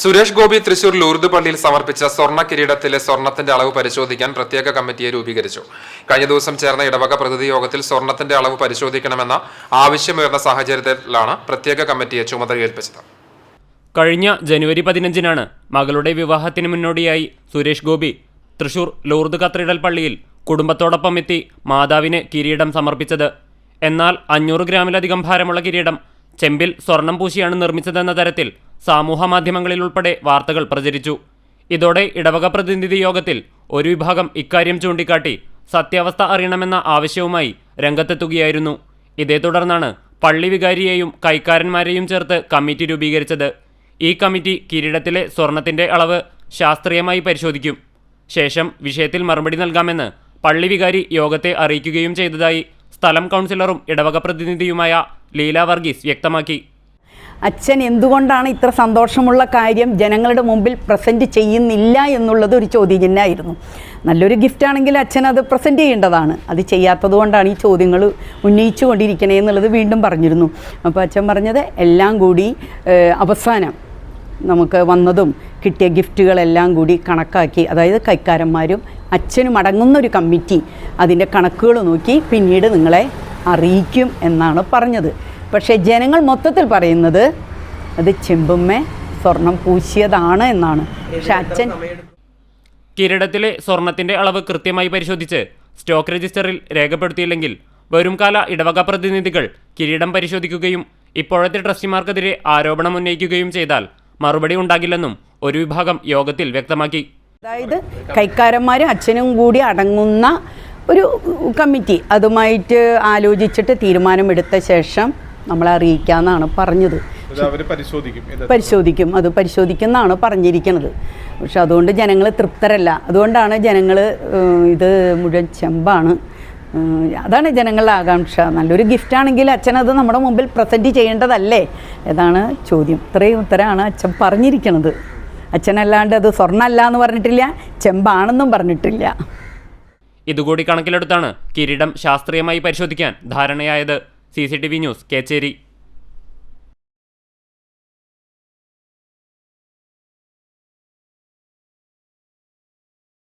Suresh Gopi Thrissur Lourdes പള്ളിയിൽ സമർപ്പിച്ച സ്വർണ കിരീടത്തിലെ സ്വർണത്തിന്റെ അളവ് പരിശോധിക്കാൻ പ്രത്യേക കമ്മിറ്റിയെ രൂപീകരിച്ചു. കഴിഞ്ഞ ദിവസം ചേർന്ന ഇടവക പ്രതിനിധി യോഗത്തിൽ സ്വർണത്തിന്റെ അളവ് പരിശോധിക്കണമെന്ന ആവശ്യമുയർന്ന സാഹചര്യത്തിലാണ് പ്രത്യേക കമ്മിറ്റിയെ ചുമതല ചുമതലയേൽപ്പിച്ചത്. കഴിഞ്ഞ ജനുവരി പതിനഞ്ചിനാണ് മകളുടെ വിവാഹത്തിന് മുന്നോടിയായി സുരേഷ് ഗോപി തൃശൂർ ലൂർദ് കത്തീഡ്രൽ പള്ളിയിൽ കുടുംബത്തോടൊപ്പം എത്തി മാതാവിന് കിരീടം സമർപ്പിച്ചത്. എന്നാൽ അഞ്ഞൂറ് ഗ്രാമിലധികം ഭാരമുള്ള കിരീടം ചെമ്പിൽ സ്വർണം പൂശിയാണ് നിർമ്മിച്ചതെന്ന തരത്തിൽ സമൂഹ മാധ്യമങ്ങളിൽ ഉൾപ്പെടെ വാർത്തകൾ പ്രചരിച്ചു. ഇതോടെ ഇടവക പ്രതിനിധി യോഗത്തിൽ ഒരു വിഭാഗം ഇക്കാര്യം ചൂണ്ടിക്കാട്ടി സത്യാവസ്ഥ അറിയണമെന്ന ആവശ്യവുമായി രംഗത്തെത്തുകയായിരുന്നു. ഇതേ തുടർന്നാണ് പള്ളി വികാരിയെയും കൈക്കാരന്മാരെയും ചേർത്ത് കമ്മിറ്റി രൂപീകരിച്ചത്. ഈ കമ്മിറ്റി കിരീടത്തിലെ സ്വർണത്തിന്റെ അളവ് ശാസ്ത്രീയമായി പരിശോധിക്കും. ശേഷം വിഷയത്തിൽ മറുപടി നൽകാമെന്ന് പള്ളി വികാരി യോഗത്തെ അറിയിക്കുകയും ചെയ്തതായി സ്ഥലം കൗൺസിലറും ഇടവക പ്രതിനിധിയുമായ ലീല വർഗീസ് വ്യക്തമാക്കി. അച്ഛൻ എന്തുകൊണ്ടാണ് ഇത്ര സന്തോഷമുള്ള കാര്യം ജനങ്ങളുടെ മുമ്പിൽ പ്രസന്റ് ചെയ്യുന്നില്ല എന്നുള്ളത് ഒരു ചോദ്യം തന്നെയായിരുന്നു. നല്ലൊരു ഗിഫ്റ്റ് ആണെങ്കിൽ അച്ഛൻ അത് പ്രസന്റ് ചെയ്യേണ്ടതാണ്. അത് ചെയ്യാത്തത് കൊണ്ടാണ് ഈ ചോദ്യങ്ങൾ ഉന്നയിച്ചു കൊണ്ടിരിക്കണേ എന്നുള്ളത് വീണ്ടും പറഞ്ഞിരുന്നു. അപ്പോൾ അച്ഛൻ പറഞ്ഞത് എല്ലാം കൂടി അവസാനം നമുക്ക് വന്നതും കിട്ടിയ ഗിഫ്റ്റുകളെല്ലാം കൂടി കണക്കാക്കി അതായത് കൈക്കാരന്മാരും അച്ഛനും അടങ്ങുന്ന ഒരു കമ്മിറ്റി അതിന്റെ കണക്കുകൾ നോക്കി പിന്നീട് നിങ്ങളെ അറിയിക്കും എന്നാണ് പറഞ്ഞത്. പക്ഷേ ജനങ്ങൾ മൊത്തത്തിൽ പറയുന്നത് അത് ചെമ്പുമ്മേ സ്വർണം പൂശിയതാണ് എന്നാണ്. പക്ഷെ അച്ഛൻ കിരീടത്തിലെ സ്വർണത്തിന്റെ അളവ് കൃത്യമായി പരിശോധിച്ച് സ്റ്റോക്ക് രജിസ്റ്ററിൽ രേഖപ്പെടുത്തിയില്ലെങ്കിൽ വരുംകാല ഇടവക പ്രതിനിധികൾ കിരീടം പരിശോധിക്കുകയും ഇപ്പോഴത്തെ ട്രസ്റ്റിമാർക്കെതിരെ ആരോപണം ഉന്നയിക്കുകയും ചെയ്താൽ മറുപടി ഉണ്ടാകില്ലെന്നും ഒരു വിഭാഗം യോഗത്തിൽ വ്യക്തമാക്കി. അതായത് കൈക്കാരന്മാരും അച്ഛനും കൂടി അടങ്ങുന്ന ഒരു കമ്മിറ്റി അതുമായിട്ട് ആലോചിച്ചിട്ട് തീരുമാനമെടുത്ത ശേഷം നമ്മളെ അറിയിക്കാമെന്നാണ് പറഞ്ഞത്. അത് അവർ പരിശോധിക്കും ഇത് പരിശോധിക്കും. അത് പരിശോധിക്കുമെന്നാണ് പറഞ്ഞിരിക്കുന്നത് പക്ഷെ അതുകൊണ്ട് ജനങ്ങൾ തൃപ്തരല്ല. അതുകൊണ്ടാണ് ജനങ്ങൾ ഇത് മുഴുവൻ ചെമ്പാണ്. അതാണ് ജനങ്ങളുടെ ആകാംക്ഷ. നല്ലൊരു ഗിഫ്റ്റ് ആണെങ്കിൽ അച്ഛൻ അത് നമ്മുടെ മുമ്പിൽ പ്രസന്റ് ചെയ്യേണ്ടതല്ലേ? എന്നാണ് ചോദ്യം. ഇത്രയും ഉത്തരമാണ് അച്ഛൻ പറഞ്ഞിരിക്കുന്നത് അച്ഛനല്ലാണ്ട് അത് സ്വർണമല്ല എന്ന് പറഞ്ഞിട്ടില്ല. ചെമ്പാണെന്നും പറഞ്ഞിട്ടില്ല. ഇതുകൂടി കണക്കിലെടുത്താണ് കിരീടം ശാസ്ത്രീയമായി പരിശോധിക്കാൻ ധാരണയായത്. C News Kechery.